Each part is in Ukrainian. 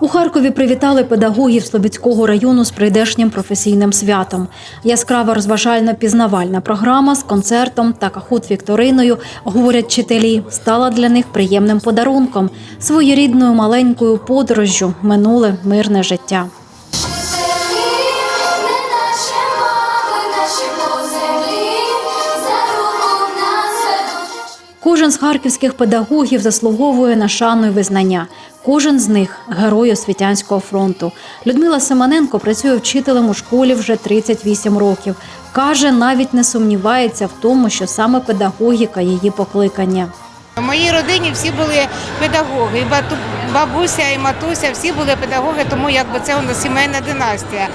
У Харкові привітали педагогів Слобідського району з прийдешнім професійним святом. Яскрава розважально-пізнавальна програма з концертом та кахут-вікториною, говорять вчителі, стала для них приємним подарунком, своєрідною маленькою подорожжю минуле мирне життя. Кожен з харківських педагогів заслуговує на шану і визнання. Кожен з них герой освітянського фронту. Людмила Семененко працює вчителем у школі вже 38 років. Каже, навіть не сумнівається в тому, що саме педагогіка її покликання. В моїй родині всі були педагоги, бабуся і матуся, всі були педагоги, тому якби це у нас сімейна династія.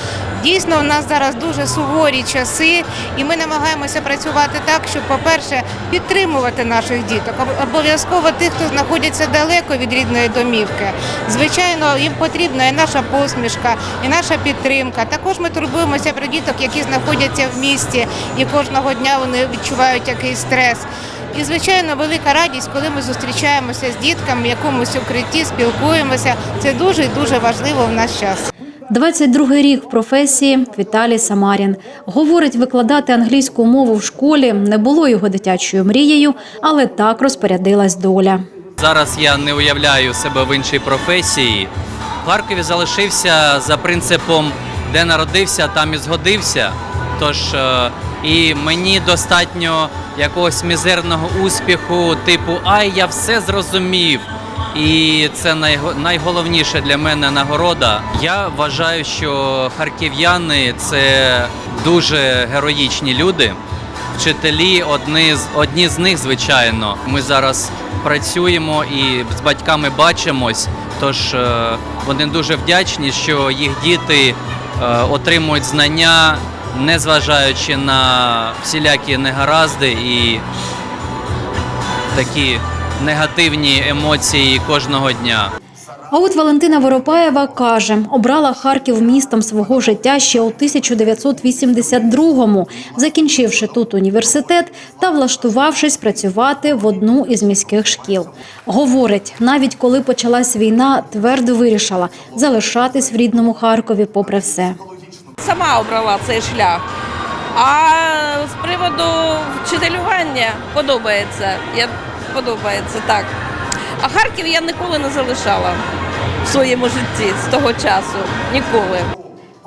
Дійсно, у нас зараз дуже суворі часи, і ми намагаємося працювати так, щоб, по-перше, підтримувати наших діток. Обов'язково тих, хто знаходиться далеко від рідної домівки. Звичайно, їм потрібна і наша посмішка, і наша підтримка. Також ми турбуємося про діток, які знаходяться в місті, і кожного дня вони відчувають якийсь стрес. І, звичайно, велика радість, коли ми зустрічаємося з дітками в якомусь укритті, спілкуємося. Це дуже і дуже важливо в наш час. 22-й рік в професії Віталій Самарін. Говорить, викладати англійську мову в школі не було його дитячою мрією, але так розпорядилась доля. Зараз я не уявляю себе в іншій професії. В Харкові залишився за принципом, де народився, там і згодився. Тож е, і мені достатньо якогось мізерного успіху, типу Ай, я все зрозумів. І це найголовніше для мене нагорода. Я вважаю, що харків'яни це дуже героїчні люди. Вчителі одні з одні з них, звичайно. Ми зараз працюємо і з батьками бачимось. Тож е, вони дуже вдячні, що їх діти е, отримують знання, незважаючи на всілякі негаразди і такі негативні емоції кожного дня. А от Валентина Воропаєва каже, обрала Харків містом свого життя ще у 1982-му, закінчивши тут університет та влаштувавшись працювати в одну із міських шкіл. Говорить, навіть коли почалась війна, твердо вирішила залишатись в рідному Харкові попри все. Сама обрала цей шлях. А з приводу вчителювання подобається. Я подобається так. А Харків я ніколи не залишала в своєму житті з того часу. Ніколи.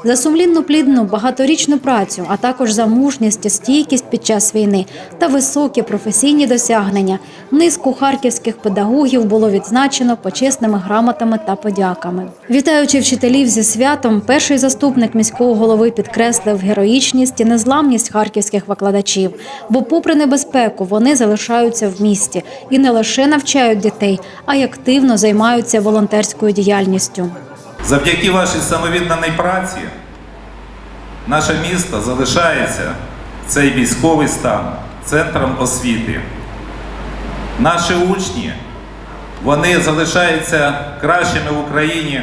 За сумлінну плідну багаторічну працю, а також за мужність стійкість під час війни та високі професійні досягнення низку харківських педагогів було відзначено почесними грамотами та подяками. Вітаючи вчителів зі святом, перший заступник міського голови підкреслив героїчність і незламність харківських викладачів, бо, попри небезпеку, вони залишаються в місті і не лише навчають дітей, а й активно займаються волонтерською діяльністю. Завдяки вашій самовідданій праці наше місто залишається цей військовий стан центром освіти. Наші учні вони залишаються кращими в Україні,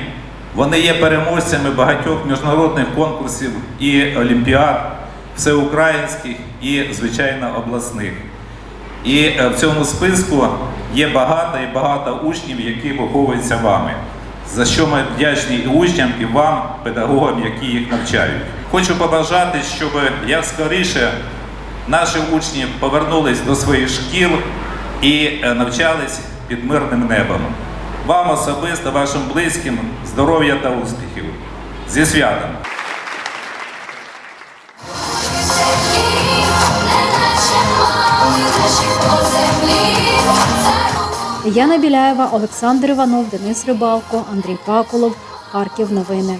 вони є переможцями багатьох міжнародних конкурсів і олімпіад, всеукраїнських і, звичайно, обласних. І е, в цьому списку є багато і багато учнів, які виховуються вами. За що ми вдячні і учням, і вам, педагогам, які їх навчають. Хочу побажати, щоб як скоріше наші учні повернулись до своїх шкіл і е, навчались під мирним небом. Вам особисто, вашим близьким, здоров'я та успіхів. Зі святом! Яна Біляєва, Олександр Іванов, Денис Рибалко, Андрій Паколов. Харків новини.